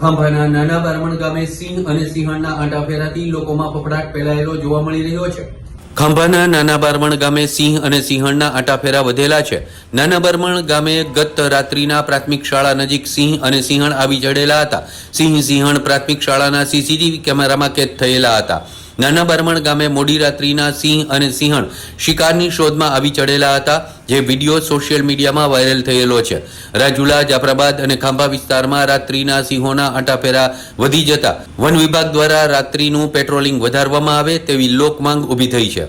ખાંભાના નાના બારમણ ગામે સિંહ અને સિંહણના આંટાફેરાથી લોકોમાં ફફડાટ ફેલાયેલો જોવા મળી રહ્યો છે. ખાંભાના નાના બારમણ ગામે સિંહ અને સિંહણના આંટાફેરા વધેલા છે. નાના બારમણ ગામે ગત રાત્રિના પ્રાથમિક શાળા નજીક સિંહ અને સિંહણ આવી ચડેલા હતા. સિંહ સિંહણ પ્રાથમિક શાળાના સીસીટીવી કેમેરામાં કેદ થયેલા હતા. નાના બારમણ ગામે મોડી રાત્રિના સિંહ અને સિંહણ શિકારની શોધમાં આવી ચડેલા હતા, જે વીડિયો સોશિયલ મીડિયામાં વાયરલ થયેલો છે. રાજુલા, જાફરાબાદ અને ખાંભા વિસ્તારમાં રાત્રિના સિંહોના આંટાફેરા વધી જતા વન વિભાગ દ્વારા રાત્રિનું પેટ્રોલિંગ વધારવામાં આવે તેવી લોકમાંગ ઊભી થઈ છે.